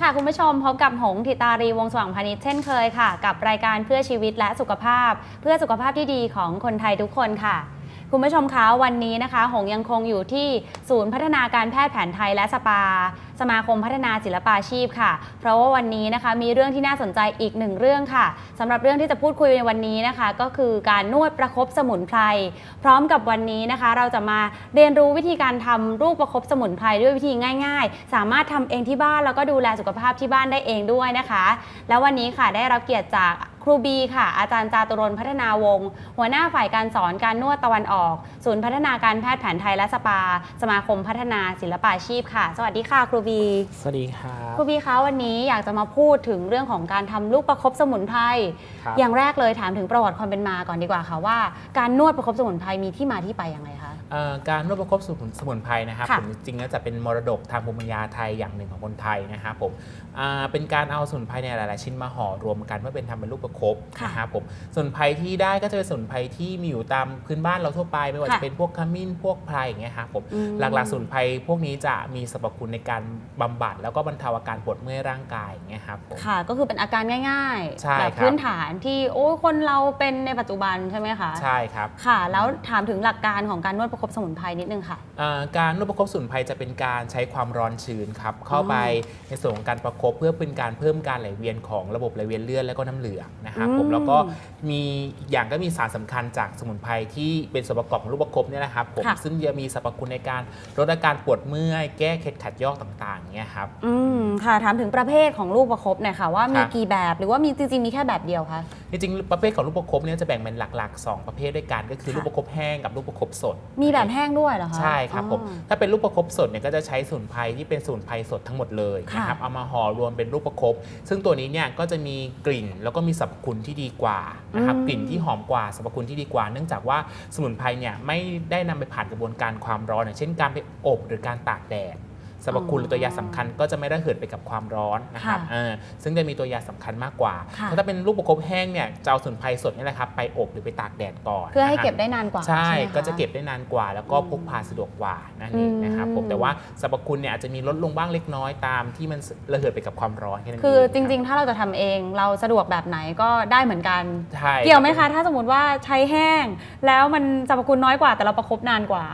ค่ะคุณผู้ชมพบกับหงทิตารีวงสว่างพานิชเช่นเคยค่ะ กับรายการเพื่อชีวิตและสุขภาพ เพื่อสุขภาพที่ดีของคนไทยทุกคนค่ะ คุณผู้ชมคะวันนี้นะคะ หงยังคงอยู่ที่ศูนย์พัฒนาการแพทย์แผนไทยและสปา สมาคมพัฒนาศิลปาชีพค่ะ เพราะว่าวันนี้นะคะมีเรื่องที่น่าสนใจอีกหนึ่งเรื่องค่ะสำหรับเรื่องที่จะพูดคุยในวันนี้นะคะ ก็คือการนวดประคบสมุนไพรพร้อมกับวันนี้นะคะ เราจะมาเรียนรู้วิธีการทำรูปประคบสมุนไพรด้วยวิธีง่าย ๆ สามารถทำเองที่บ้านแล้วก็ดูแลสุขภาพที่บ้านได้เองด้วยนะคะ แล้ววันนี้ค่ะได้รับเกียรติจากครูบีค่ะ อาจารย์จาตุรนพัฒนาวงศ์หัวหน้าฝ่ายการสอนการนวดตะวันออก ศูนย์พัฒนาการแพทย์แผนไทยและสปา สมาคมพัฒนาศิลปาชีพค่ะ สวัสดีค่ะครูบีสวัสดีครับครูบีคะวันนี้อยากจะมาพูดถึงเรื่องของการทำลูกประคบสมุนไพรครับ อย่างแรกเลยถามถึงประวัติความเป็นมาก่อนดีกว่าค่ะว่า การนวดประคบสมุนไพรมีที่มาที่ไปยังไงคะเอ่อ การนวดประคบสมุนสมุนไพรนะครับค่ะผมจริงๆแล้วจะเป็นมรดกทางภูมิปัญญาไทยอย่างหนึ่งของคนไทยนะครับผมอ่าเป็นการเอาสมุนไพรในยหลายๆ ชิ้นมาห่อรวมกันเพื่อเป็นทำเป็นลูกประคบค่ะนะครับผมสมุนไพรที่ได้ก็จะเป็นสมุนไพรที่มีอยู่ตามพื้นบ้านเราทั่วไป ไม่ว่าค่ะจะเป็นพวกขมิ้นพวกไพรอย่างเงี้ยครับผมอืมหลักๆสมุนไพรพวกนี้จะมีสรรพคุณในการบำบัด แล้วก็บรรเทาอาการปวดเมื่อยร่างกายอย่างเงี้ยครับผมค่ะ ก็คือเป็นอาการง่ายใช่ๆแบบครับพื้นฐานที่โอ้ยคนเราเป็นในปัจจุบันใช่ไหมคะใช่ครับค่ะ แล้วถามถึงหลักการของการนวดประคบสมุนไพรนิดนึงค่ะ อ่าการนวดประคบสมุนไพรจะเป็นการใช้ความร้อนชื้นครับเข้าไปในส่วนของการประคบเพื่อเป็นการเพิ่มการไหลเวียนของระบบไหลเวียนเลือดและก็น้ำเหลืองนะครับผมอืมแล้วก็มีอีกอย่างก็มีสารสำคัญจากสมุนไพรที่เป็นส่วนประกอบของลูกประคบเนี่ยนะครับผมค่ะ ซึ่งจะมีสรรพคุณในการลดอาการปวดเมื่อยแก้เคล็ดขัดยอกต่างๆเนี่ยครับ อืมค่ะถามถึงประเภทของลูกประคบหน่อยค่ะ ว่ามีครับ กี่แบบหรือว่ามีจริงๆมีแค่แบบเดียวคะ จริงๆประเภทของลูกประคบเนี่ยจะแบ่งเป็นหลักๆ2ประเภทด้วยกันก็คือค่ะลูกประคบแห้งกับลูกประคบสดมีแบบแห้งด้วยเหรอคะ ใช่ครับผมอ๋อถ้าเป็นลูกประคบสดเนี่ยก็จะใช้สมุนไพรที่เป็นสมุนไพรสดทั้งหมดเลยค่ะนะครับ เอามาห่อรวมเป็นลูกประคบ ซึ่งตัวนี้เนี่ยก็จะมีกลิ่นแล้วก็มีสรรพคุณที่ดีกว่านะครับอืมกลิ่นที่หอมกว่าสรรพคุณที่ดีกว่า เนื่องจากว่าสมุนไพรเนี่ยไม่ได้นำไปผ่านกระบวนการความร้อนอย่างเช่นการไปอบหรือการตากแดด สรรพคุณหรือตัวยาสำคัญก็จะไม่ระเหิดไปกับความร้อนนะครับค่ะเออซึ่งจะมีตัวยาสำคัญมากกว่าค่ะถ้าเป็นลูกประคบแห้งเนี่ยจะเอาสมุนไพรสดนี่แหละครับไปอบหรือไปตากแดดก่อน เพื่อให้นะครับเก็บได้นานกว่า ใช่ไหมคก็จะเก็บได้นานกว่า แล้วก็พกพาสะดวกกว่านั่นเองนะครับผมอืมแต่ว่าสรรพคุณเนี่ยอาจจะมีลดลงบ้างเล็กน้อยตามที่มันระเหิดไปกับความร้อนแค่นั้นเองคือจคบริง ๆ ถ้าเราจะทำเองเราสะดวกแบบไหนก็ได้เหมือนกันใช่เกี่ยวไหมรัคะบถ้าสมมติว่าใช้แห้ง แล้วมันสรรพคุณน้อยกว่าแต่เราประคบนานกว่า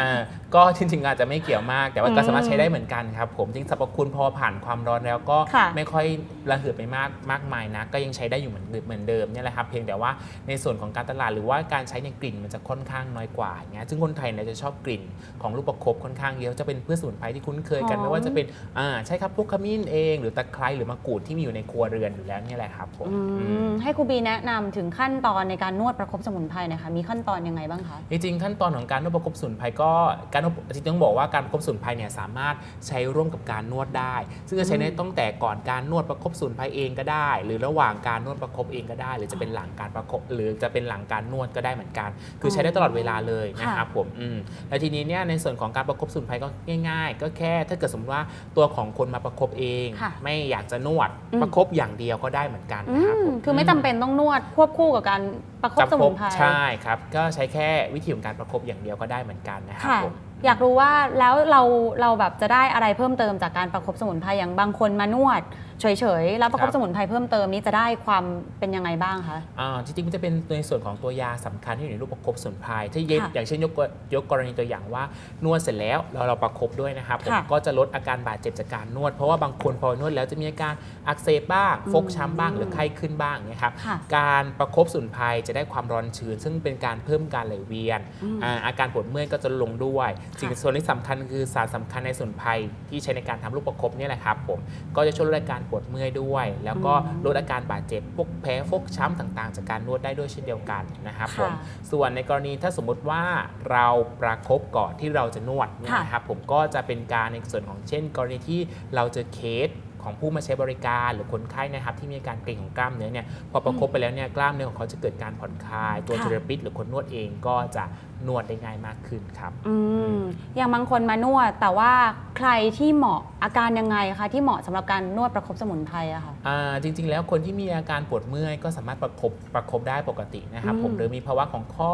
อ่า ก็จริงๆอาจจะไม่เกี่ยวมาก แต่ว่าอืมก็สามารถใช้ได้เหมือนกันครับผมจริงสรรพคุณพอผ่านความร้อนแล้วก็ค่ะไม่ค่อยระเหิดไปมากมากมายนะ ก็ยังใช้ได้อยู่เหมือนเดิมเหมือนเดิมเนี่ยแหละครับเพียงแต่ว่าในส่วนของการตลาดหรือว่าการใช้ในกลิ่นมันจะค่อนข้างน้อยกว่าอย่างเงี้ยซึ่งคนไทยเนี่ยจะชอบกลิ่นของลูกประคบค่อนข้างเยอะจะเป็นพืชสมุนไพรที่คุ้นเคยกันหอม ไม่ว่าจะเป็นอ่าใช่ครับพวกขมิ้นเอง หรือตะไคร้หรือมะกรูดที่มีอยู่ในครัวเรือนอยู่แล้วเนี่ยแหละครับผมอือืม มให้ครูบีแนะนำถึงขั้นตอนในการนวดประคบสมุนไพรหนะคะมีขั้นตอนยังไงบ้างคะ จริงๆขั้นตอนของการนวดประคบสมุนไพรก็การนวดจริงๆต้องบอกว่าการประคบสมุนไพรเนี่ยสามารถใช้ร่วมกับการนวดได้ ซึ่งจะใช้ในตั้งแต่ก่อนการนวดประคบสมุนไพรเองก็ได้ หรือระหว่างการนวดประคบเองก็ได้ หรือจะเป็นหลังการประคบหรือจะเป็นหลังการนวดก็ได้เหมือนกัน คือใช้ได้ตลอดเวลาเลยนะครับผมอืมแล้วทีนี้เนี่ยในส่วนของการประคบสมุนไพรก็ง่าย ๆ ก็แค่ถ้าเกิดสมมติว่าตัวของคนมาประคบเองค่ะไม่อยากจะนวดอืมประคบอย่างเดียวก็ได้เหมือนกันอืนะครับมผมคือไม่จำเป็นต้องนวดควบคู่กับการประคบกับสมุนไพรใช่ครับ ก็ใช้แค่วิธีของการประคบอย่างเดียวก็ได้เหมือนกันนะครับค่ะผม อยากรู้ว่าแล้วเราเราแบบจะได้อะไรเพิ่มเติมจากการประคบสมุนไพรอย่างบางคนมานวด เฉยๆ แล้วประคครับบสมุนไพรเพิ่มเติมนี้จะได้ความเป็นยังไงบ้างคะ อ่าจริงๆมันจะเป็นในส่วนของตัวยาสำคัญที่อยู่ในรูปประคบสมุนไพรที่เย็นค่ะอย่างเช่นยกยกกรณีตัวอย่างว่านวดเสร็จแล้วเราเราประคบด้วยนะครับผมค่ะก็จะลดอาการบาดเจ็บจากการนวด เพราะว่าบางคนพอนวดแล้วจะมีอาการอักเสบบ้างอืมฟกช้ำบ้างหรือไข้ขึ้นบ้างเนี่ยครับค่ะการประคบสมุนไพรจะได้ความร้อนชื้น ซึ่งเป็นการเพิ่มการไหลเวียนอืมอ่าอาการปวดเมื่อยก็จะลงด้วยสิ่งส่วนที่สำคัญคือสารสำคัญในสมุนไพรที่ใช้ในการทำลูกประคบเนี่ยแหละครับผมก็จะช่วยลดอาการปวดเมื่อยด้วย แล้วก็อืมลดอาการบาดเจ็บพวกแผลฟกช้ำต่างๆ จากการนวดได้ด้วยเช่นเดียวกันนะครับผมค่ะส่วนในกรณีถ้าสมมุติว่าเราประคบก่อนที่เราจะนวดเนี่ยค่ะนะครับผมก็จะเป็นการในส่วนของเช่น กรณีที่เราเจอเคสของผู้มาใช้บริการหรือคนไข้นะครับที่มีอาการเกร็งของกล้ามเนื้อเนี่ยพอประคบไปแล้วเนี่ยกล้ามเนื้อของเขาจะเกิดการผ่อนคลาย ตัวค่ะเทอราปิสหรือคนนวดเองก็จะ นวดได้ง่ายมากขึ้นครับ อืมอย่างบางคนมานวด แต่ว่าใครที่เหมาะอาการยังไงคะที่เหมาะสำหรับการนวดประคบสมุนไพรอะค่ะอ่าจริง ๆ แล้วคนที่มีอาการปวดเมื่อยก็สามารถประคบประคบได้ปกตินะครับอืมผมหรือมีภาวะของข้อ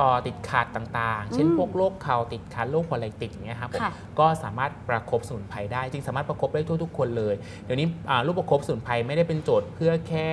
ต่อติดขัดต่างๆ เช่นอืมพวกโรคเข่าติดขัดโรคหัวไหล่ติดอย่างเงี้ยครับผมค่ะก็สามารถประคบสมุนไพรได้จริงสามารถประคบได้ทั่วทุกคนเลยเดี๋ยวนี้อ่ารูปประคบสมุนไพรไม่ได้เป็นโจทย์เพื่อแค่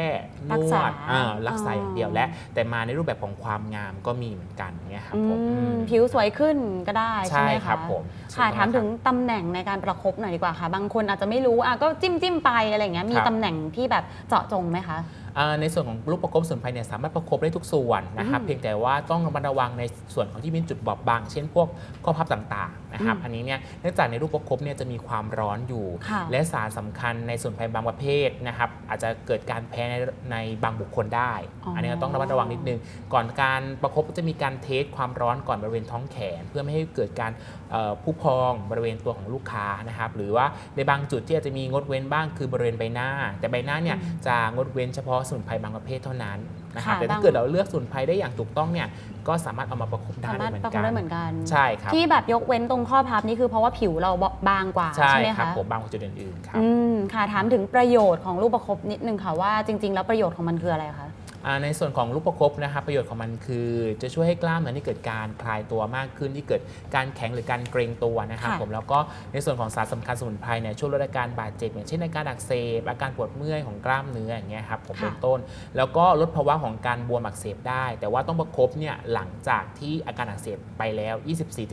นรักวษาดอ่ารักษาอ๋ออย่างเดียวและแต่มาในรูปแบบของความงามก็มีเหมือนกันเนี่ยครับอืผมอืมมผิวสวยขึ้นก็ได้ใช่ใช่ไหมครัคะบผมค่ะใช่ถามครับถึงตำแหน่งในการประคบหน่อยดีกว่าค่ะ บางคนอาจจะไม่รู้อะก็จิ้มจิ้มๆไปอะไรอย่างเงี้ยมีครับ ตำแหน่งที่แบบเจาะจงไหมคะอ่า ในส่วนของลูกประคบสมุนไพรเนี่ยสามารถประคบได้ทุกส่วนนะครับอืมเพียงแต่ว่าต้องระมัดระวังในส่วนของที่เป็นจุดบอบบาง เช่นพวกข้อพับต่างๆนะครับอืมอันนี้เนี่ยเนื่องจากในลูกประคบเนี่ยจะมีความร้อนอยู่ค่ะและสารสำคัญในส่วนไพรบางประเภทนะครับอาจจะเกิดการแพ้ในในบางบุคคลได้อ๋ออัอันนี้ก็ต้องระมัดระวังนิดนึง ก่อนการประคบก็จะมีการเทสความร้อนก่อนบริเวณท้องแขน เพื่อไม่ให้เกิดการเอ่อผู้พองบริเวณตัวของลูกค้านะครับหรือว่าในบางจุดที่อาจจะมีงดเว้นบ้างคือบริเวณใบหน้า แต่ใบหน้าเนี่ยอืมจะงดเว้นเฉพาะสมุนไพรบางประเภทเท่านั้นนะครับค่ะแต่บาถ้าง เกิดเราเลือกสมุนไพรได้อย่างถูกต้องเนี่ยก็สามารถเอามาประคบได้สามารถเหมือประนคกับนได้เหมือนกัน ใช่ครับที่แบบยกเว้นตรงข้อพับนี่คือเพราะว่าผิวเราบางกว่าใช่ใช่ไหมครับคะผมบางกว่าจุดอื่นๆครับ อืมค่ะถามถึงประโยชน์ของลูกประคบนิดนึงค่ะว่าจริง ๆ แล้วประโยชน์ของมันคืออะไรคะอ่า ในส่วนของลูกประคบนะครับประโยชน์ของมันคือ จะช่วยให้กล้ามเนื้อนี่เกิดการคลายตัวมากขึ้นที่เกิดการแข็งหรือการเกรงตัวนะครับค่ะผมแล้วก็ในส่วนของสารสำคัญสมุนไพรเนี่ยช่วยลดอาการบาดเจ็บอย่างเช่นอาการอักเสบอาการปวดเมื่อยของกล้ามเนื้ออย่างเงี้ยครับผมค่ะ เป็นต้น แล้วก็ลดภาวะของการบวมอักเสบได้ แต่ว่าต้องประคบเนี่ยหลังจากที่อาการอักเสบไปแล้ว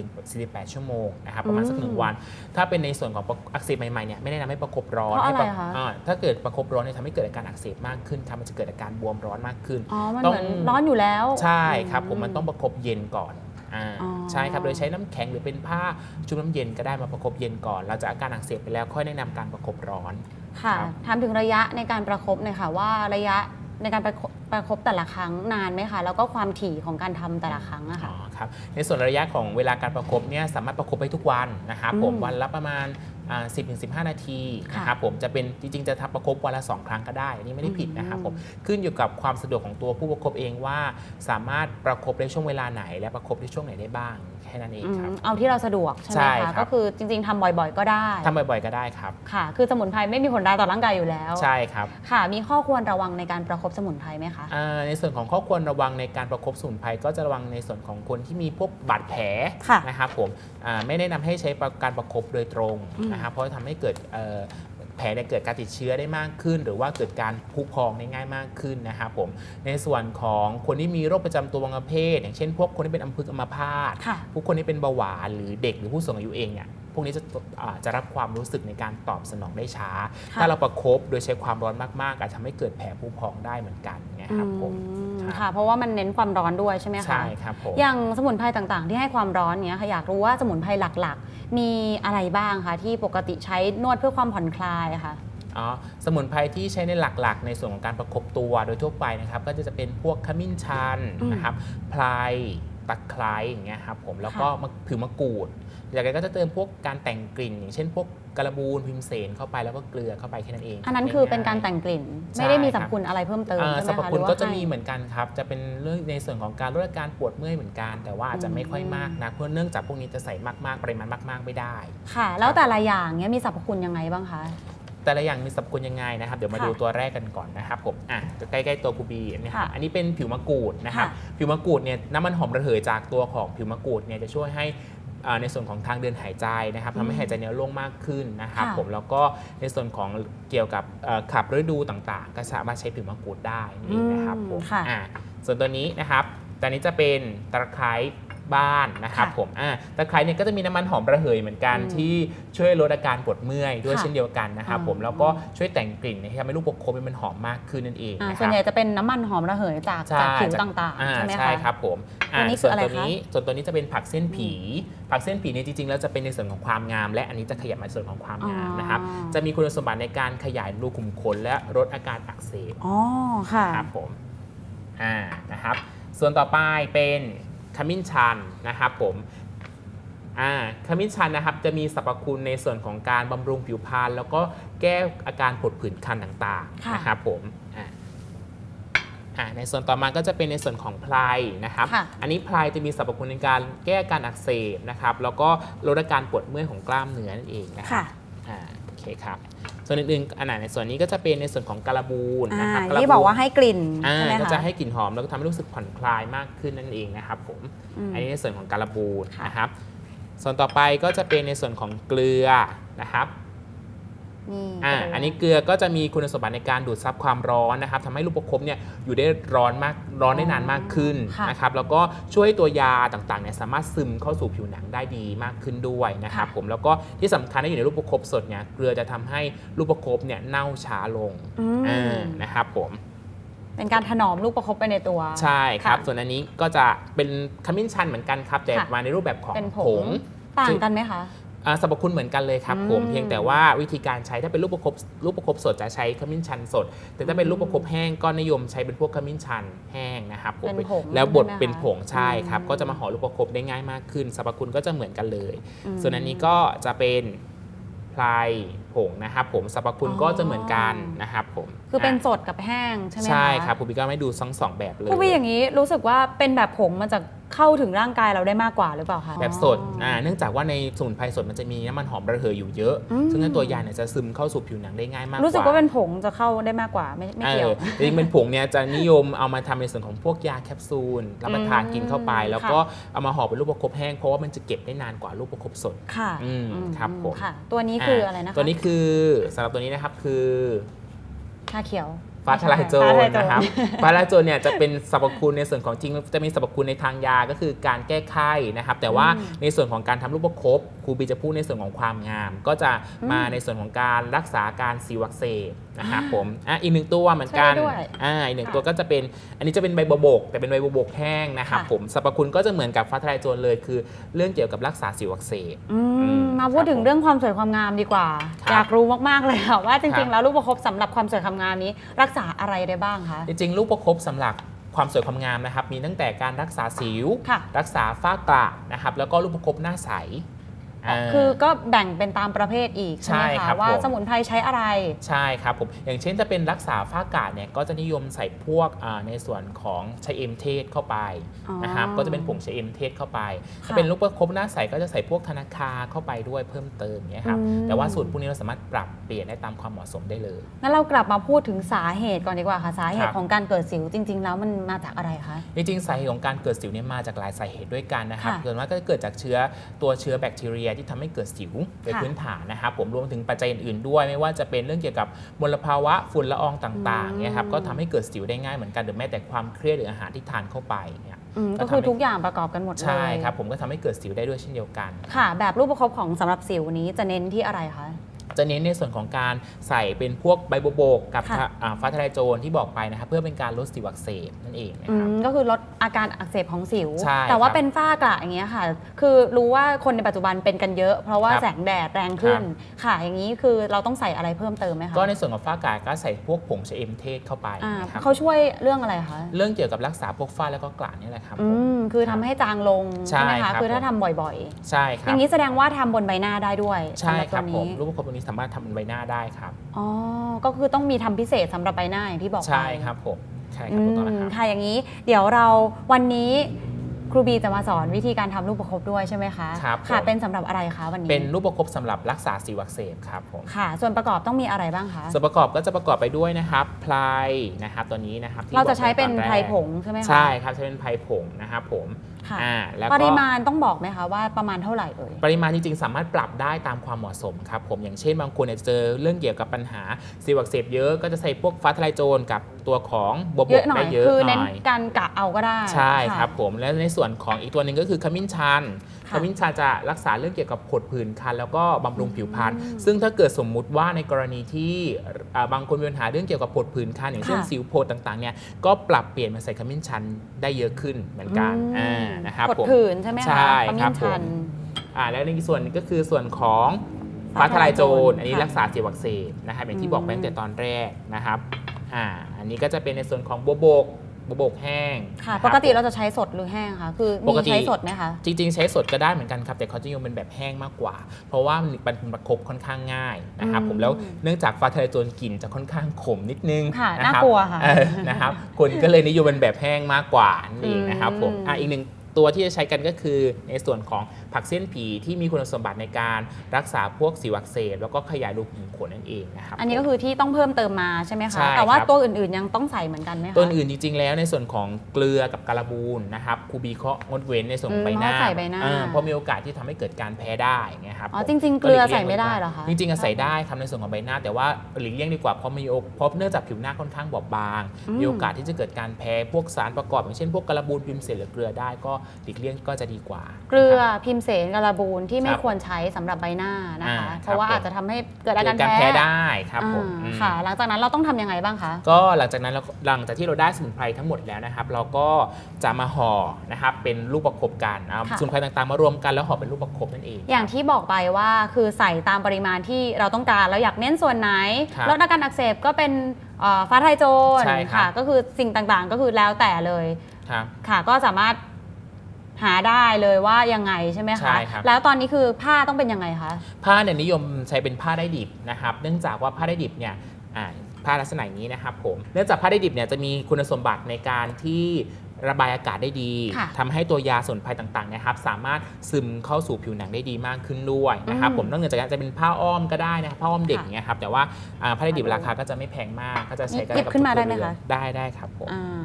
24-48 ชั่วโมงนะครับประมาณสักหนึ่งวัน ถ้าเป็นในส่วนของอักเสบใหม่ๆเนี่ยไม่แนะนำให้ประคบร้อนเพราะอะไรให้ปคะ อ่าถ้าเกิดประคบร้อนเนี่ยทำให้เกิดอาการอักเสบมากขึ้นครับมันจะเกิดอาการบวมร้อนมากขึ้นอ๋อมันต้องเหมือนร้อนอยู่แล้วใช่ครับผมมันต้องประคบเย็นก่อนอ่าอ๋อใช่ครับโดยใช้น้ำแข็งหรือเป็นผ้าชุบน้ำเย็นก็ได้มาประคบเย็นก่อน เราจะอาการอักเสบไปแล้วค่อยแนะนำการประคบร้อนค่ะครับถามถึงระยะในการประคบหน่อยค่ะว่าระยะในการประคบประคบแต่ละครั้งนานไหมคะแล้วก็ความถี่ของการทำแต่ละครั้งอะอ๋ค่ะอครับในส่วนระยะของเวลาการประคบเนี่ยสามารถประคบไปทุกวันนะครับผมอืมวันละประมาณ อ่า10-15ถึง15นาทีค่ะนะครับผมจะเป็นจริงๆจะทำประคบวันละ2ครั้งก็ได้อันนี้ไม่ได้ผิดนะครับอืมผมขึ้นอยู่กับความสะดวกของตัวผู้ประคบเองว่า สามารถประคบในช่วงเวลาไหน และประคบในช่วงไหนได้บ้างแค่นั้นเองอืมครับ เอาที่เราสะดวกใช่ไหมใช่คะครับก็คือจริงๆทำบ่อยๆ ก็ได้ทำบ่อยๆก็ได้ครับ ค่ะ คือสมุนไพรไม่มีผลร้ายต่อร่างกายอยู่แล้ว ใช่ครับค่ะ มีข้อควรระวังในการประคบสมุนไพรไหมคะ อ่าในส่วนของข้อควรระวังในการประคบสมุนไพรก็จะระวังในส่วนของคนที่มีพวกบาดแผลค่ะนะครับผมอ่าไม่แนะนำให้ใช้การประคบโดยตรงอืมนะครับเพราะทำให้เกิดเอ่อ แผลเนี่ยเกิดการติดเชื้อได้มากขึ้น หรือว่าเกิดการพุพองได้ง่ายมากขึ้นนะครับผมในส่วนของคนที่มีโรคประจำตัวบางประเภทอย่างเช่นพวกคนที่เป็นอัมพฤกษ์อัมพาตค่ะผู้คนที่เป็นเบาหวานหรือเด็กหรือผู้สูงอายุเองเนี่ย พวกนี้จะอ่าจะรับความรู้สึกในการตอบสนองได้ช้าค่ะถ้าเราประคบโดยใช้ความร้อนมากๆ อาจจะทำให้เกิดแผลผู้พองได้เหมือนกันนะครับผมอืมครับค่ะ เพราะว่ามันเน้นความร้อนด้วยใช่ไหมคะ ใช่ครับผม อย่างสมุนไพรต่างๆ ที่ให้ความร้อนเนี้ยค่ะ อยากรู้ว่าสมุนไพรหลักๆ มีอะไรบ้างคะที่ปกติใช้นวดเพื่อความผ่อนคลายอะค่ะอ๋อสมุนไพรที่ใช้ในหลักๆ ในส่วนของการประคบตัวโดยทั่วไปนะครับ ก็จะเป็นพวกขมิ้นชันอืมนะครับ พลายตะไคร้อย่างเงี้ยครับผม แล้วก็มะผิวมะกรูด จากนั้นก็จะเติมพวกการแต่งกลิ่น อย่างเช่นพวกกระบูลพิมเสนเข้าไปแล้วก็เกลือเข้าไปแค่นั้นเองอันนั้นคือเป็นการง่ยๆแต่งกลิ่นใช่ไม่ได้มีคสรัรบรพคุณอะไรเพิ่มเติมอ่าใช่ไหสรมรพคะคุณหรือว่าก็จะมีให้เหมือนกันครับ จะเป็นเรื่องในส่วนของการลดอาการปวดเมื่อยเหมือนกัน แต่ว่าอาจจะไม่ค่อยมากนะเพราะเนื่องจากพวกนี้จะใส่มากๆปริมาณมาก ๆ ไม่ได้ ค่ะ แล้วแต่ละอย่างเนี้ยมีสรรพคุณยังไงบ้างคะแต่ละอย่างมีสรรพคุณยังไงนะครับ เดี๋ยวมาค่ะดูตัวแรกกันก่อนนะครับผมอะใกล้ๆตัวกูบีเนี่ยครับค่ะอันนี้เป็นผิวมะกรูดนะครับค่ะผิวมะกรูดเนี่ยน้ำมันหอมระเหยจากตัวของผิวมะกรูดเนี่ยจะช่วยให้อ่า ในส่วนของทางเดินหายใจนะครับทำให้อืมหายใจเนี่ยโล่งมากขึ้นนะครับค่ะผมแล้วก็ในส่วนของเกี่ยวกับเอ่อขับฤดูต่างๆ ก็สามารถใช้ผิวมะกรูดได้นี่นะครับผมค่ะอ่าส่วนตัวนี้นะครับตัวนี้จะเป็นตะไคร้ บ้านนะครับค่ะผมอ่าตะไคร้เนี่ยก็จะมีน้ำมันหอมระเหยเหมือนกันอืมที่ช่วยลดอาการปวดเมื่อยด้วยค่ะเช่นเดียวกันนะครับอืมผมแล้วก็ช่วยแต่งกลิ่นให้ทำให้ลูกประคบมันหอมมากขึ้นนั่นเองอ่านะคส่วนรับใหญ่จะเป็นน้ำมันหอมระเหยจากจากผิวต่างๆอ่ใช่ไหมคะใช่ครับผมอ่าตัวนี้คืส่อวนอะไรตัวคะนี้ส่วนตัวนี้จะเป็นผักเส้นผี ผักเส้นผีเนี่ยจริงๆแล้วจะเป็นในส่วนของความงาม และอันนี้จะขยับมาในส่วนของความงามนะครับอ๋อจะมีคุณสมบัติในการขยายรูขุมขนและลดอาการอักเสบอ๋อค่ะครับผมอ่านะครับส่วนต่อไปเป็น ขมิ้นชันนะครับผมอ่าขมิ้นชันนะครับจะมีสรรพคุณในส่วนของการบำรุงผิวพรรณแล้วก็แก้อาการผดผื่นคันต่างค่ะๆนะครับผมอ่าอ่าในส่วนต่อมาก็จะเป็นในส่วนของไพรนะครับค่ะอันนี้ไพรจะมีสรรพคุณในการแก้อาการอักเสบนะครับ แล้วก็ลดอาการปวดเมื่อยของกล้ามเนื้อนั่นเองนะครัค่ะบอ่าโอ เคครับ ส่วนอื่นๆอันไหนในส่วนนี้ก็จะเป็นในส่วนของการบูนอ่านะครับที่บอกว่าให้กลิ่นอ่าใช่ไหมก็คะจะให้กลิ่นหอมแล้วก็ทำให้รู้สึกผ่อนคลายมากขึ้นนั่นเองนะครับผม อืม อันนี้ในส่วนของการบูนค่ะนะครับ ส่วนต่อไปก็จะเป็นในส่วนของเกลือนะครับ นี่อ่าเกลือันนี้เกลือก็จะมีคุณสมบัติในการดูดซับความร้อนนะครับทำให้ลูกประคบเนี่ยอยู่ได้ร้อนมากร้อนได้นานมากขึ้นค่ะนะครับแล้วก็ช่วยให้ตัวยาต่างๆเนี่ยสามารถซึมเข้าสู่ผิวหนังได้ดีมากขึ้นด้วยนะครับค่ะผมแล้วก็ที่สำคัญที่อยู่ในลูกประคบสดเนี่ยเกลือจะทำให้ลูกประคบเนี่ยเน่าช้าลงอืมอ่านะครับผมเป็นการถนอมลูกประคบไปในตัว ใช่ครับะส่วนอันนี้ก็จะเป็นขมิ้นชันเหมือนกันครับแต่ค่ะมาในรูปแบบของเป็นผผงงต่างกันไหมคะอ่า สรรพคุณเหมือนกันเลยครับผมอืมเพียงแต่ว่าวิธีการใช้ถ้าเป็นลูกประคบลูกประคบสดจะใช้ขมิ้นชันสด แต่ถ้าเป็นลูกประคบแห้งก็นิยมใช้เป็นพวกขมิ้นชันแห้งนะครับผมเป็นผงแล้วบดใช่ไหมคะเป็นผงใช่ครับอืมก็จะมาห่อลูกประคบได้ง่ายมากขึ้นสรรพคุณก็จะเหมือนกันเลยอืมส่วนอันนี้ก็จะเป็นพลายผงนะครับผมสรรพคุณอ๋อก็จะเหมือนกันนะครับผม คือเป็นะสดกับแห้งใช่ไหมคะใช่ครับผมพี่ก็ไม่ดูทั้งสองแบบเลย ผู้พี่อย่างนี้รู้สึกว่าเป็นแบบผงมันจะเข้าถึงร่างกายเราได้มากกว่าหรือเปล่าคะแบบสดอ่าเนื่องจากว่าในสมุนไพรสดมันจะมีน้ำมันหอมระเหยอยู่เยอะอืมซึ่งในตัวยาเนี่ยจะซึมเข้าสู่ผิวหนังได้ง่ายมากกว่ารู้สึกว่าเป็นผงจะเข้าได้มากกว่าไม่ไม่เกี่ยวออจริงๆเป็นผงเนี่ยจะนิยมเอามาทำในส่วนของพวกยาแคปซูลรับประทานอืมกินเข้าไป แล้วก็เอามาห่อเป็นลูกประคบแห้งเพราะว่ามันจะเก็บได้นานกว่าลูกประคบสดค่ะอืมครับผมค่ะตัวนี้คืออะไรนะคะตัวนี้คือสำหรับตัวนี้นะครับคือ ชาเขียวฟ้าทลายโจรฟ้าทลายโจรนะครับฟ้าทลายโจรเนี่ยจะเป็นสรรพคุณในส่วนของจริงจะมีสรรพคุณในทางยาก็คือการแก้ไข้นะครับ แต่ว่าอืมในส่วนของการทำลูกประคบครูบีจะพูดในส่วนของความงาม ก็จะมาอืมในส่วนของการรักษาการซีวักเสบนะครับผมอะอีกหนึ่งตัวเหมือนกันใช่ด้วยอ่าอีกหนึ่งตัวก็จะเป็น อันนี้จะเป็นใบบัวบก แต่เป็นใบบัวบกแห้งนะครับค่ะผมสรรพคุณก็จะเหมือนกับฟ้าทลายโจรเลย คือเรื่องเกี่ยวกับรักษาสิวอักเสบอือืมมมาพูดถึงครับผมเรื่องความสวยความงามดีกว่าครับอยากรู้มาก ๆ เลยค่ะว่าจครัริงบๆแล้วลูกประคบสำหรับความสวยความงามนี้ รักษาอะไรได้บ้างคะจริงๆลูกประคบสำหรับความสวยความงามนะครับมีตั้งแต่การรักษาสิวค่ะรักษาฝ้ากระนะครับแล้วก็ลูกประคบหน้าใสา คือก็แบ่งเป็นตามประเภทอีกใช่ไหมใช่ครัคะบว่าผมสมุนไพรใช้อะไรใช่ครับผมอย่างเช่นถ้าเป็นรักษาฝ้ากระเนี่ยก็จะนิยมใส่พวกอ่าในส่วนของชะเอมเทศเข้าไปอ๋อนะครับก็จะเป็นผงชะเอมเทศเข้าไปค่ะถ้าเป็นลูกประคบหน้าใสก็จะใส่พวกธนาคาเข้าไปด้วยเพิ่มเติมอย่างเงี้ยครับอืมแต่ว่าสูตรพวกนี้เราสามารถปรับเปลี่ยนได้ตามความเหมาะสมได้เลยงั้นเรากลับมาพูดถึงสาเหตุก่อนดีกว่าค่ะสาเหครัตุบของการเกิดสิวจริง ๆ แล้วมันมาจากอะไรคะจริงๆสาเหตุของการเกิดสิวเนี่ยมาจากหลายสาเหตุด้วยกันนะครับค่ะส่วนมากก็จะเกิดจากเชื้อตัวเชื้อแบคทีเรียที่ทำให้เกิดสิวโดยค่ะพื้นฐานนะครับผมรวมถึงปัจจัยอื่นๆด้วย ไม่ว่าจะเป็นเรื่องเกี่ยวกับมลภาวะฝุ่นละอองต่างๆเนี่ยครับอืมก็ทำให้เกิดสิวได้ง่ายเหมือนกันหรือแม้แต่ความเครียดหรืออาหารที่ทานเข้าไปเนี่ยอืมก็ก็คือทำให้ทุกอย่างประกอบกันหมดเลย ใช่ครับ ผมก็ทำให้เกิดสิวได้ด้วยเช่นเดียวกัน ค่ะ แบบรูปประคบของสำหรับสิวนี้จะเน้นที่อะไรคะ จะเน้นในส่วนของการใส่เป็นพวกใบโบวบกกับค่ะ อ่าฟ้าทะลายโจรที่บอกไปนะครับเพื่อเป็นการลดสิวอักเสบนั่นเองนะอืครับ มก็คือลดอาการอักเสบของสิว ใช่แต่ว่าครับเป็นฝ้ากระอย่างเงี้ยค่ะ คือรู้ว่าคนในปัจจุบันเป็นกันเยอะ เพราะว่าครับแสงแดดแรงขึ้นค่ะ อย่างนี้คือเราต้องใส่อะไรเพิ่มเติมไหมคะก็ในส่วนของฝ้ากายก็ใส่พวกผงชะเอมเทศเข้าไปอ่านะครับเขาช่วยเรื่องอะไรคะ เรื่องเกี่ยวกับรักษาพวกฝ้าแล้วก็กระนี่แหละครับอืผมม คือทำให้จางลงใช่ใช่ไหมครัคะ บ คือถ้าผมทำบ่อยใช่คๆอรับ ย่างนี้แสดงว่าทำบนใบหน้าได้ด้วยใช่สำหรับครับตัวผมนี้ รูปประคบตัวนี้สามารถทำเป็นใบหน้าได้ครับอ๋อ ก็คือต้องมีทำพิเศษสำหรับใบหน้าอย่างที่บอกไปใช่ครับผมใช่คอืรับถูกต้องมนะครับค่ะอย่างนี้เดี๋ยวเราวันนี้ครูบีจะมาสอนวิธีการทำลูกประคบด้วยใช่ไหมคะครับค่ะผมเป็นสำหรับอะไรคะวันนี้เป็นรูปประคบสำหรับรักษาสิวอักเสบครับผม ค่ะ ส่วนประกอบต้องมีอะไรบ้างคะส่วนประกอบก็จะประกอบไปด้วยนะครับพลายนะครับตัวนี้นะครับที่เราจะใช้บอกไว้เป็นตอแกไพรผงใช่ไหมคะ ใช่ครับใช้เป็นไพรผงนะครับผม ค่ะค่ะอ่าแล้วปก็ริมาณต้องบอกไหมคะว่าประมาณเท่าไหร่เอ่ย ปริมาณจริงๆ สามารถปรับได้ตามความเหมาะสมครับผมอย่างเช่นบางคนเนี่ยจะเจอเรื่องเกี่ยวกับปัญหาซีวักเสบเยอะก็จะใส่พวกฟ้าทลายโจรกับตัวของบวบเยอะหน่อได้ยเยอะคือหเน้นน่อย การกะเอาก็ได้ใช่ะครับผม และในส่วนของอีกตัวหนึ่งก็คือขมิ้นชันค่ะ ขมิ้นชันจะรักษาเรื่องเกี่ยวกับผดผื่นคันแล้วก็บำรุงผิวพรรณอืมซึ่งถ้าเกิดสมมุติว่าในกรณีที่อ่าบางคนมีปัญหาเรื่องเกี่ยวกับผดผื่นคันอย่างเช่นค่ะสิวโพดต่างๆเนี่ยก็ปรับเปลี่ยนมาใส่ขมิ้นชันได้เยอะขึ้นเหมือนกันอืมอ่านะครับกดผมผื่นใช่ไหมคะใช่ขคมิ้รันบชันผมอ่าแล้วในส่วนหนึงก็คือส่วนของฟ้าฟ้าททลาลายยโจโจรรอันนี้ค่ะรักษาเสียวอักเสบนะครับอย่างที่บอกไปตั้งแต่ตอนแรกนะครับอ่าอันนี้ก็จะเป็นในส่วนของโบวบกโบวบกแห้งค่ะนะคปรับกติเราจะใช้สดหรือแห้งคะคือปมีกติใช้สดไหมคะจริง ๆ ใช้สดก็ได้เหมือนกันครับ แต่เขาจะนิยมเป็นแบบแห้งมากกว่า เพราะว่ามันเป็นประคบค่อนข้างง่ายนะครับอืมผมแล้วเนื่องจากฟ้าทลายโจรกลิ่นจะค่อนข้างขมนิดนึงค่ะนะน่าครับกลัวค่ะเออนะครับคนก็เลยนิยมเป็นแบบแห้งมากกว่านั่นเองนะครับผมอืมอะอีกหนึ่งตัวที่จะใช้กันก็คือในส่วนของ ผักเส้นผีที่มีคุณสมบัติในการรักษาพวกสิวอักเสบแล้วก็ขยายรูขุมขนนั่นเองนะครับ อันนี้ก็คือที่ต้องเพิ่มเติมมาใช่ไหมใช่คะแต่ว่าครับตัวอื่นๆยังต้องใส่เหมือนกันไหมคะตัวอื่นจริงๆ แล้วในส่วนของเกลือกับการบูนนะครับครูบีเคาะงดเว้นในส่วนของใบหน้าอืมเพราะใส่ใบหน้าเออเพราะมีโอกาสที่ทำให้เกิดการแพ้ได้ไงครับอ๋อผมจริงๆเกลือใส่ไม่ได้เหรอคะจริงๆอะใส่ได้ครับในส่วนของใบหน้า แต่ว่าหลีกเลี่ยงดีกว่าเพราะมีโอเพราะเนื่องจากผิวหน้าค่อนข้างบอบบาง อืม มีโอกาสที่จะเกิดการแพ้พวกสารประกอบ อย่างเช่นพวกการบูนพิมพ์เสนหรือเกลือได้ก็หลีกเลี่ยงก็จะดีกว่า เกลือนะครับพิมเสนกระบูนที่ไม่ควรใช้สำหรับใบหน้านะคะ เพราะว่าอาจจะทำให้เกิดอาการแพ้ได้ครับผมค่ะ หลังจากนั้นเราต้องทำยังไงบ้างคะ ก็หลังจากนั้นหลังจากที่เราได้สมุนไพรทั้งหมดแล้วนะครับ เราก็จะมาห่อนะครับเป็นลูกประคบกันสมุนไพรต่างๆมารวมกันแล้วห่อเป็นลูกประคบนั่นเอง อย่างที่บอกไปว่าคือใส่ตามปริมาณที่เราต้องการเราอยากเน้นส่วนไหนลดอาการอักเสบก็เป็นฟ้าไทโจรใช่ครับค่ะ ก็คือสิ่งต่างๆก็คือแล้วแต่เลยค่ะก็สามารถ หาได้เลยว่ายังไงใช่ไหมใช่คะครับ แล้วตอนนี้คือผ้าต้องเป็นยังไงคะ ผ้าเนี่ยนิยมใช้เป็นผ้าได้ดิบนะครับ เนื่องจากว่าผ้าได้ดิบเนี่ยอ่าผ้าลักษณะนี้นะครับผม เนื่องจากผ้าได้ดิบเนี่ยจะมีคุณสมบัติในการที่ระบายอากาศได้ดีค่ะ ทำให้ตัวยาสมุนไพรต่างๆเนะครับสามารถซึมเข้าสู่ผิวหนังได้ดีมากขึ้นด้วยนะครับอืมผมนอกเหนือจากนั้นจะเป็นผ้าอ้อมก็ได้นะครับผ้าอ้อมเด็กค่ะอย่างเงี้ยครับแต่ว่าอ่าผ้าได้ดิบราคาก็จะไม่แพงมากก็จะใช้กันหยิบกับขึ้นมาทุกได้ไหมเรือนคะได้ได้ครับผม อ่า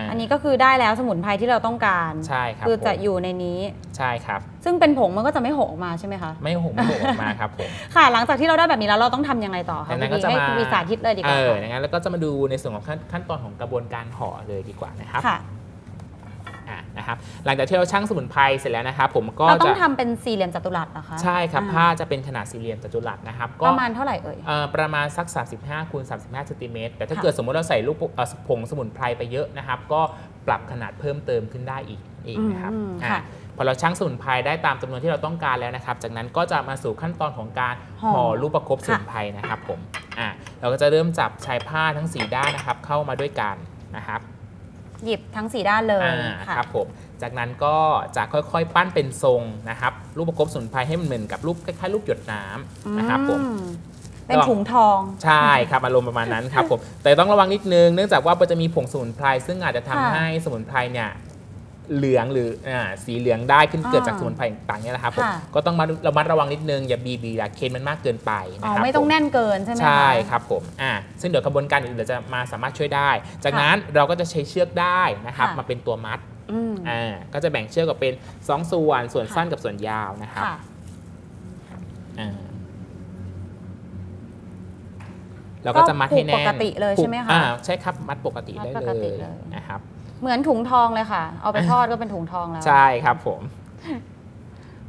าอันนี้ก็คือได้แล้วสมุนไพรที่เราต้องการ ใช่ครับคือจะผมอยู่ในนี้ ใช่ครับ ซึ่งเป็นผงมันก็จะไม่หกออกมาใช่ไหมคะ ไม่หงไม่หงออกมาครับผม ค่ะ หลังจากที่เราได้แบบนี้แล้วเราต้องทำยังไงต่อคะดังนั้นคุก็ณจะให้มา คุณวีสาธิตเลยดีกเอว่าอค่ะดังนั้นแล้วก็จะมาดูในส่วนของขั้นขั้นตอนของกระบวนการห่อเลยดีกว่านะครับ ค่ะอะ นะครับหลังจากที่เราชั่งสมุนไพรเสร็จแล้วนะครับผมก็เราต้อจะงทำเป็นสี่เหลี่ยมจัตุรัสเหรอคะใช่ครับอ่าผ้าจะเป็นขนาดสี่เหลี่ยมจัตุรัสนะครับปก็ ระมาณเท่าไหร่เอ่ย เอ่อประมาณสัก 35คูณ35เซนติเมตรแต่ถ้าค่ะ เกิดสมมติเราใส่ลูกเอ่อผงสมุนไพรไปเยอะนะครับ ก็ปรับขนาดเพิ่มเติมขึ้นได้อีกเองนะครับอืมอะค่ะ พอเราชั่งสมุนไพรได้ตามจำนวนที่เราต้องการแล้วนะครับ จากนั้นก็จะมาสู่ขั้นตอนของการห่อ ห่อลูกประคบสมุนไพรนะครับผมอะเราก็จะเริ่มจับชายผ้าทั้งสีด้านนะครับ เข้ามาด้วยกันนะครับ หยิบทั้งสี่ด้านเลยอ่าค่ะ ครับผมจากนั้นก็จะค่อยๆ ปั้นเป็นทรงนะครับ รูปประกบสมุนไพรให้มันเหมือนกับรูปคล้ายๆรูปหยดน้ำนะครับผม อืเป็นถุงทอง ใช่ครับอารมณ์ประมาณนั้นครับผมแต่ต้องระวังนิดนึงเนื่องจากว่ามันจะมีผงสมุนไพรซึ่งอาจจะทำค่ะให้สมุนไพรเนี่ย เหลืองหรืออ่าสีเหลืองได้ขึ้นอ่าเกิดจากสมุนไพรต่างๆเนี่ยนะครับผมค่ะ ก็ต้องมาระมัดระวังนิดนึงอย่าบีบีอย่าเคนมันมากเกินไปอ๋นะอครับไม่ต้องผมแน่นเกินใช่ไหมคะ ใช่ครับผม อ่า ซึ่งเดี๋ยวกระบวนการอื่นเดี๋ยวจะมาสามารถช่วยได้ จากค่ะนั้นเราก็จะใช้เชือกได้นะครับ ค่ะ มาเป็นตัวมัด อืมอ่า ก็จะแบ่งเชือกออกเป็น 2 ส่วน ส่วนค่ะสั้นกับส่วนยาวนะครับ ค่ะ อ่า เราก็จะมัดให้แน่นก็ผูกปกติเลยใช่ไหมคะอ่า ใช่ครับ มัดปกติมัดได้ปเลกติยเลย นะครับ เหมือนถุงทองเลยค่ะ เอาไปทอดก็เป็นถุงทองแล้ว ใช่ครับผม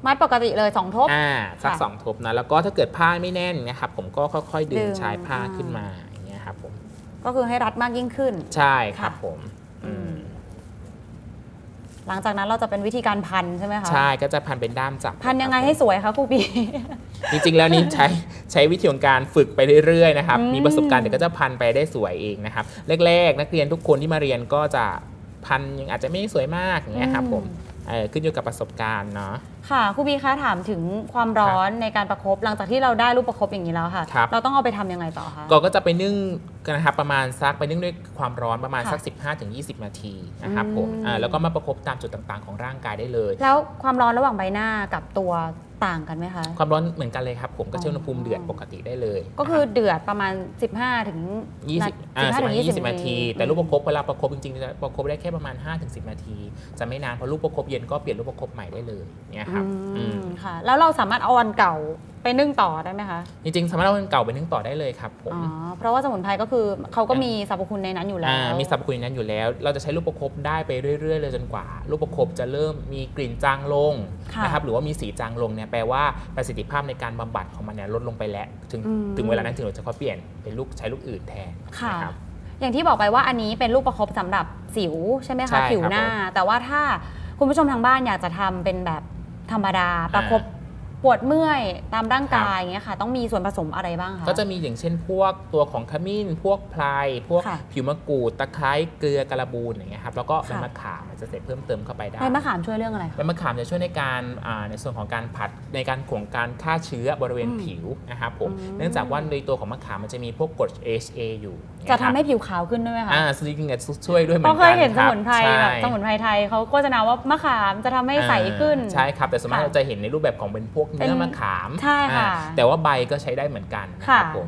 มัดปกติเลยสองทบอ่าสักค่ะสองทบนะแล้วก็ถ้าเกิดผ้าไม่แน่นนะครับผมก็ค่อย ๆ ดึดึงงชายผ้าอ่าขึ้นมาอย่างเงี้ยครับผมก็คือให้รัดมากยิ่งขึ้น ใช่ครับค่ะผมอืมหลังจากนั้นเราจะเป็นวิธีการพันใช่ไหมคะใช่ก็จะพันเป็นด้ามจับ พันยังไงครับผมให้สวยคะครูบีจริงๆแล้วนี่ใช้ใช้วิธีของการฝึกไปเรื่อยๆนะครับอืมมีประสบการณ์เดี๋ยวก็จะพันไปได้สวยเองนะครับแรกๆ นักเรียนทุกคนที่มาเรียนก็จะ พันยังอาจจะไม่สวยมากอย่างเงี้ยครับผมเออขึ้นอยู่กับประสบการณ์เนาะ ค่ะครูบีคะถามถึงความร้อนในการประคบหลังจากที่เราได้รูปประคบอย่างนี้แล้วค่ะ ครับ เราต้องเอาไปทำยังไงต่อคะ ก็ก็จะไปนึ่งกันนะครับประมาณสักไปนึ่งด้วยความร้อนประมาณค่ะสัก 15-20 นาทีนะครับผมอืม อ่าแล้วก็มาประคบตามจุดต่างๆ ของร่างกายได้เลย แล้วความร้อนระหว่างใบหน้ากับตัว ต่างกันไหมคะความร้อนเหมือนกันเลยครับผมก็ใช้อ๋ออุณหภูมิเดือดปกติได้เลยก็คือเดือดประมาณ 15 ถึง 20อ่า15ถึง20 20 นาที แต่ลูกประคบเวลาประคบจริงๆจะประคบได้แค่ประมาณ 5-10 นาที จะไม่นานเพราะลูกประคบเย็นก็เปลี่ยนลูกประคบใหม่ได้เลยเนี่ยครับอือืมมค่ะแล้วเราสามารถเอาอันเก่า ไปนึ่งต่อได้ไหมคะ จริงๆสามารถเอาเงินเก่าไปนึ่งต่อได้เลยครับผมอ๋อ เพราะว่าสมุนไพรก็คือเขาก็มีสรรพคุณในนั้นอยู่แล้อ่าวมีสรรพคุณในนั้นอยู่แล้ว เราจะใช้ลูกประคบได้ไปเรื่อยๆเลยจนกว่า ลูกประคบจะเริ่มมีกลิ่นจางลงค่ะนะครับหรือว่ามีสีจางลงเนี่ยแปลว่าประสิทธิภาพในการบำบัดของมันเนี่ยลดลงไปแล้ว ถึงอืม ถึงเวลานั้นถึงเราจะเขาเปลี่ยนเป็นลูกใช้ลูกอื่นแทนค่ะ นะครับ อย่างที่บอกไปว่าอันนี้เป็นลูกประคบสำหรับสิวใช่ไหมใช่คะครับผิวหน้า แต่ว่าถ้าคุณผู้ชมทางบ้านอยากจะทำเป็นแบบธรรมดาประคบ ปวดเมื่อยตามร่างกายอย่างเงี้ยค่ะ ต้องมีส่วนผสมอะไรบ้างคะ ก็จะมีอย่างเช่นพวกตัวของขมิ้น พวกพลาย พวกค่ะผิวมะกรูด ตะไคร้ เกลือกระบูนอย่างเงี้ยครับ แล้วก็ค่ะใบมะขาม มันจะเสร็จเพิ่มเติมเข้าไปได้ใบมะขามช่วยเรื่องอะไรใบคะมะขามจะช่วยในการอ่าในส่วนของการผัดในการของการฆ่าเชื้อบริเวณอืมผิวนะครับผมอืม เนื่องจากว่าในตัวของมะขามมันจะมีพวกกรด HA อยู่จะทำให้นะครับผิวขาวขึ้นด้วยไหมคะ อ่าสลิงเนี่ยช่วยด้วยเหมืเพอนราะเคกัยนเห็นสครับมุนไพรใช่แบบสมุนไพรไทยเขาโฆษณาว่ามะขามจะทำให้ใสขึ้น อ่าใช่ครับ แต่สวนมากค่ะเราจะเห็นในรูปแบบของเป็นพวกเป็เนื้อนมะขามใช่ค่ะอ่าแต่ว่าใบก็ใช้ได้เหมือนกันนะคค่ะรับผม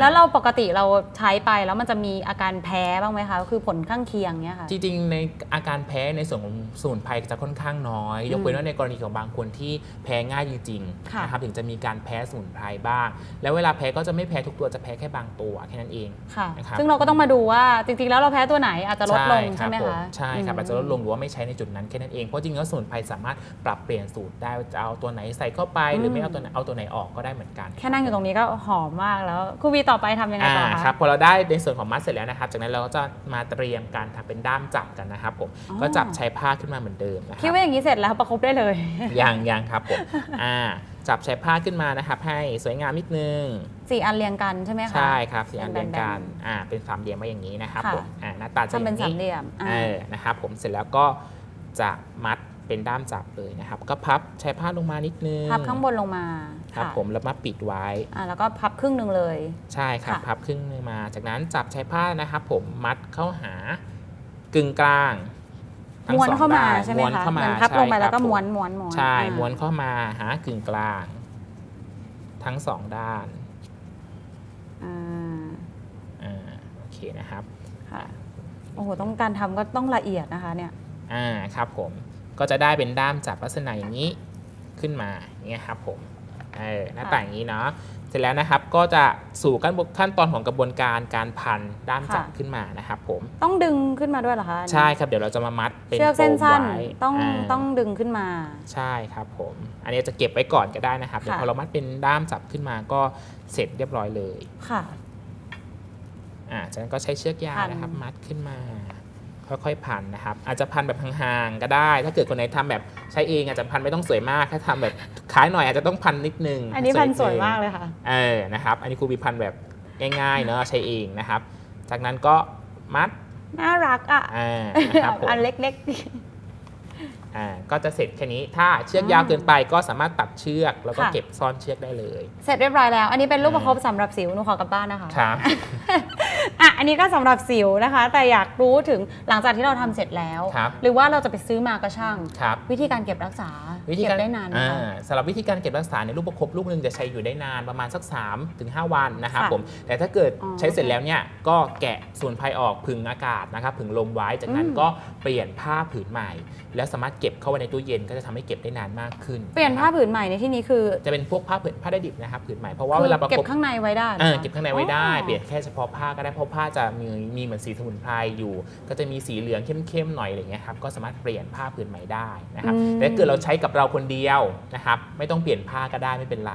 แล้วเราปกติเราใช้ไปแล้วมันจะมีอาการแพ้บ้างไหมคะ คือผลข้างเคียงเนี้ยค่ะ จริงๆ ในอาการแพ้ในส่วนของสมุนไพรจะค่อนข้างน้อยอืมยกเว้นว่าในกรณีของบางคนที่แพ้ง่ายจริงค่ะๆนะครับถึงจะมีการแพ้สมุนไพรบ้าง แล้วเวลาแพ้ก็จะไม่แพ้ทุกตัวจะแพ้แค่บางตัวแค่นั้นเองค่ะนะครับซึ่งเราก็ต้องมาดูว่าจริงๆ แล้วเราแพ้ตัวไหนอาจจะลดลงครัใช่บไหมผคะใช่ครับมอาจจะลดลงหรือว่าไม่ใช้ในจุดนั้นแค่นั้นเองเพราะจริงๆแล้วสมุนไพรสามารถปรับเปลี่ยนสูตรได้ว่าจะเอาตัวไหนใส่เข้าไปหรือไม่เอาตัวไหนเอาตัวไหนออกก็ได้เหมือนกัน แค่นั่งอยู่ตรงนี้ก็หอมมากแล้วครูวีต่อไปทำยังไงต่ออ่าคะครับพอเราได้ในส่วนของมัดเสร็จแล้วนะครับ จากนั้นเราก็จะมาเตรียมการทำเป็นด้ามจับกันนะครับผมอ๋อก็จับใช้ผ้าขึ้นมาเหมือนเดิมนะคคิดรับว่าอย่างนี้เสร็จแล้วประคบได้เลยยังยังครับผมอ่าจับใช้ผ้าขึ้นมานะครับ ให้สวยงามนิดนึงสี่อันเรียงกันใช่ไหมคะใช่ครับสีอันเป็เรียนงแบนๆกันอ่าเป็นสามเหลี่ยมมาอย่างนี้นะครับค่ะผมอ่าหน้าตาจะอทำเป็นย่างสามนี้เหลี่ยมอ่าเออนะครับผมเสร็จแล้วก็จะมัด เป็นด้ามจับเลยนะครับ ก็พับใช้ผ้าลงมานิดนึงพับข้างบนลงมาครับะผมแล้วมาปิดไว้อ่าแล้วก็พับครึ่งหนึ่งเลย ใช่ครับค่ะพับครึ่งนึงมา จากนั้นจับใช้ผ้านะครับผมมัดเข้าหากึ่งกลางทั้งม้วนสองเข้ามาด้นใช่ไหมม้วนคะเข้าเหมามือนพับลงไปใช่แล้วก็ครับผม้วนม้วนม้วนใช่อ่าม้วนเข้ามาหากึ่งกลาง ทั้งสองด้านอ่าอ่าโอเคนะครับค่ะโอ้โหต้องการทำก็ต้องละเอียดนะคะเนี่ยอ่าครับผม ก็จะได้เป็นด้ามจับลักษณะอย่างนี้ขึ้นมาอย่างเงี้ยครับผมเออหน้าค่ะต่างอย่างนี้เนาะเสร็จแล้วนะครับก็จะสู่ขั้นขั้นตอนของกระบวนการการพันด้ามจับค่ะขึ้นมานะครับผมต้องดึงขึ้นมาด้วยเหรอคะใช่ครับเดี๋ยวเราจะมามัดเป็นเชือกเส้นโฟมสั้นไว้ต้องาต้องดึงขึ้นมา ใช่ครับผม อันนี้จะเก็บไว้ก่อนก็ได้นะครับเดี๋ยวค่ะพอเรามัดเป็นด้ามจับขึ้นมาก็เสร็จเรียบร้อยเลยค่ะอ่าจากนั้นก็ใช้เชือกยาวพันนะครับมัดขึ้นมา ค่อยๆพันนะครับ อาจจะพันแบบห่างๆก็ได้ ถ้าเกิดคนไหนทำแบบใช้เองอาจจะพันไม่ต้องสวยมาก ถ้าทำแบบคล้ายหน่อยอาจจะต้องพันนิดนึง อันนี้พันสวยขึ้มากเลยค่ะ เออ นะครับ อันนี้ครูบีพันแบบง่ายๆเนอะใช้เองนะครับ จากนั้นก็มัด น่ารักอะอ่านะครับผมอันเล็ก อ่าก็จะเสร็จแค่นี้ถ้าเชือกยาวเกินไปก็สามารถตัดเชือกแล้วก็ค่ะ เก็บซ่อนเชือกได้เลยๆเสร็จเรียบร้อยแล้ว อันนี้เป็นรูปประคบสำหรับสิวหนูขอกลับบ้านนะคะ ครับ อะ อันนี้ก็สำหรับสิวนะคะ แต่อยากรู้ถึงหลังจากที่เราทำเสร็จแล้ว ครับ หรือว่าเราจะไปซื้อมาก็ช่าง ครับ วิธีการเก็บรักษาวิธีเก็การบได้นานไหมอ่คะสำหรับวิธีการเก็บรักษาในยลูกประคบลูกหนึ่งจะใช้อยู่ได้นานประมาณสัก3ถึง5วันนะครับค่ะผมแต่ถ้าเกิดอ๋อใช้เสร็จแล้วเนี่ยก็แกะส่วนภายออกผึ่งอากาศนะครับผึ่งลมไว้จากนั้นอืมก็เปลี่ยนผ้าผืนใหม่ แล้วสามารถเก็บเข้าไว้ในตู้เย็นก็จะทำให้เก็บได้นานมากขึ้น เปลี่ยนผ้าะครับผืนใหม่ในที่นี้คือ จะเป็นพวกผ้าผืนผ้าได้ดิบนะครับผืนใหม่เพราะว่าคืเวอลาประเก็คบบข้างในไว้ได้เออหรคะเก็บข้างในไว้ได้อ๋อเปลี่ยนแค่เฉพาะผ้าก็ได้เพราะผ้าจะมีมีเหมือนสีสมุนไพรอยู่ ก็จะมีสีเหลืองเข้มๆหน่อยอะไรเงี้ยครับก็สามารถเปลี่ยนผ้าผืนใหม่ได้นะครับอืมแต่ถ้าเกิดเราใช้กับเราคนเดียวนะครับ ไม่ต้องเปลี่ยนผ้าก็ได้ไม่เป็นไร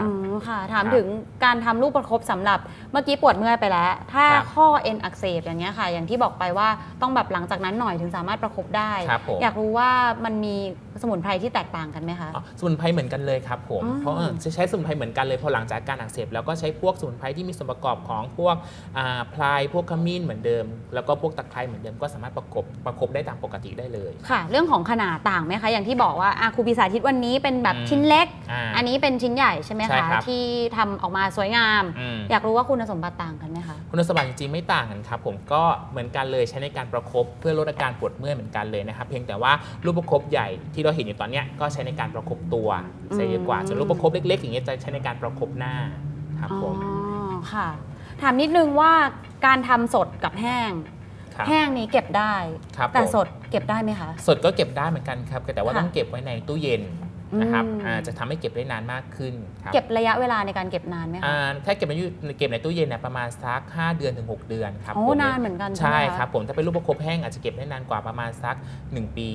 อ๋อค่ะ ถามครับถึงการทำลูกประคบสำหรับเมื่อกี้ปวดเมื่อยไปแล้ว ถ้าครับข้อเอ็นอักเสบอย่างเงี้ยค่ะ อย่างที่บอกไปว่าต้องแบบหลังจากนั้นหน่อยถึงสามารถประคบได้ครับผมอยากรู้ว่ามันมีสมุนไพรที่แตกต่างกันไหมคะอ๋อสมุนไพรเหมือนกันเลยครับผมอ๋อเพราะเออจะใช้สมุนไพรเหมือนกันเลยพอหลังจากการอักเสบแล้วก็ใช้พวกสมุนไพรที่มีส่วนประกอบของพวกอ่าพลายพวกขมิ้นเหมือนเดิม แล้วก็พวกตะไคร้เหมือนเดิมก็สามารถประกบประคบได้ตามปกติได้เลยค่ะ เรื่องของขนาดต่างไหมคะอย่างที่บอกว่าอาครูปีสาธิตวันนี้เป็นแบบอืมชิ้นเล็กอ่าอันนี้เป็นชิ้นใหญ่ใช่ไหมมใช่คะครับ ที่ทำออกมาสวยงาม อืม อยากรู้ว่าคุณสมบัติต่างกันไหมคะ คุณสมบัติจริงๆไม่ต่างกันครับผมก็เหมือนกันเลยใช้ในการประคบเพื่อลดอาการปวดเมื่อยเหมือนกันเลยนะครับเพียงแต่ว่าลูกประคบใหญ่ที่เราเห็นอยู่ตอนเนี้ยก็ใช้ในการประคบตัวซะเยอะกว่าอืมส่วนลูกประคบเล็กๆอย่างเงี้ยจะใช้ในการประคบหน้าครับอ๋อ ผมค่ะ ถามนิดนึงว่าการทำสดกับแห้ง ครับแห้งนี้เก็บได้ ครับแต่ผมสดเก็บได้ไหมคะ สดก็เก็บได้เหมือนกันครับแต่ว่าค่ะต้องเก็บไว้ในตู้เย็น นะครับอืมอ่าจะทำให้เก็บได้นานมากขึ้นครับเก็บระยะเวลาในการเก็บนานไหมคะอ่าถ้าเก็บในเก็บในตู้เย็นเนี่ยประมาณสัก5เดือนถึง 6 เดือนครับโอ้ผมนานเหมือนกันใช่ใช่ไหมะครับผมถ้าเป็นลูกประคบแห้งอาจจะเก็บได้นานกว่าประมาณสัก 1 ปี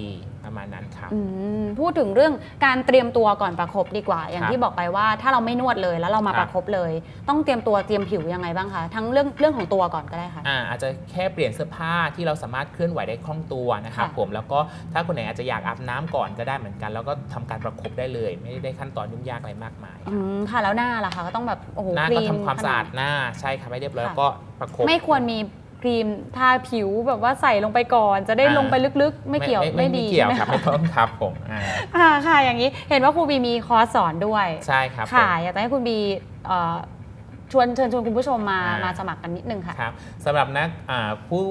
ประมาณนั้นครับอืมพูดถึงเรื่องการเตรียมตัวก่อนประคบดีกว่า อย่างครับที่บอกไปว่าถ้าเราไม่นวดเลยแล้วเรามาครับประคบเลย ต้องเตรียมตัวเตรียมผิวยังไงบ้างคะทั้งเรื่องเรื่องของตัวก่อนก็ได้ค่ะอ่าอาจจะแค่เปลี่ยนเสื้อผ้าที่เราสามารถเคลื่อนไหวได้คล่องตัวนะครับค่ะผมแล้วก็ถ้าคนไหนอาจจะอยากอาบน้ำก่อนก็ได้เหมือนกัน แล้วก็ทำการประคบได้เลย ไม่ได้ขั้นตอนยุ่งยากอะไรมากมาย อืมค่ะแล้วหน้าล่ะคะก็ต้องแบบโอ้โหหน้าครีก็มทำความขนสะอาดหน้าใช่ครับให้เรียบร้อยค่ะแล้วก็ประคบ ไม่ควรมีครีมทาผิวแบบว่าใส่ลงไปก่อน จะได้อ่า ลงไปลึกๆ ไม่เกี่ยวไม่ไม่ไม่ดีเกี่ยวใช่ไหมครับไม่ต้องครับผมอ่าอ่าค่ะ อย่างนี้เห็นว่าครูบีมีคอร์สสอนด้วยใช่ครับผม ค่ะอยากจะให้คุณบีเอ่อชวนเชิญชวนคุณผู้ชมมาอ่าม มาสมัครกันนิดนึงค่ะ ครับสำหรับนักอ่าผู้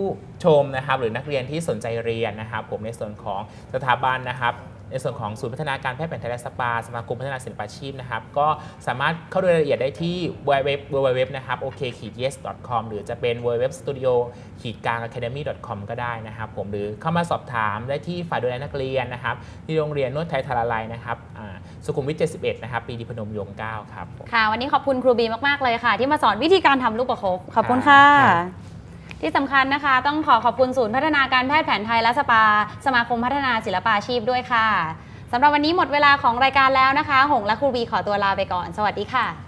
ชมนะครับหรือนักเรียนที่สนใจเรียนนะครับผมในส่วนของสถาบันนะครับ ในส่วนของศูนย์พัฒนาการแพทย์แผนไทยและสปาสมาคมพัฒนาศิลปาชีพนะครับ ก็สามารถเข้าดูรายละเอียดได้ที่ www www นะครับ ok-yes.com หรือจะเป็น www studio ขีดกลาง academy com ก็ได้นะครับผมหรือเข้ามาสอบถามได้ที่ฝ่ายดูแลนักเรียนนะครับ ที่โรงเรียนนวดไทยทาราลัยนะครับอ่าสุขุมวิท 71 นะครับ ปีดีพนมยงค์9ครับผมค่ะ วันนี้ขอบคุณครูบีมาก ๆ เลยค่ะ ที่มาสอนวิธีการทำลูกประคบขอบคุณค่ะครับ ที่สำคัญนะคะ ต้องขอขอบคุณศูนย์พัฒนาการแพทย์แผนไทยและสปา สมาคมพัฒนาศิลปาชีพด้วยค่ะสำหรับวันนี้หมดเวลาของรายการแล้วนะคะ หงและครูบีขอตัวลาไปก่อน สวัสดีค่ะ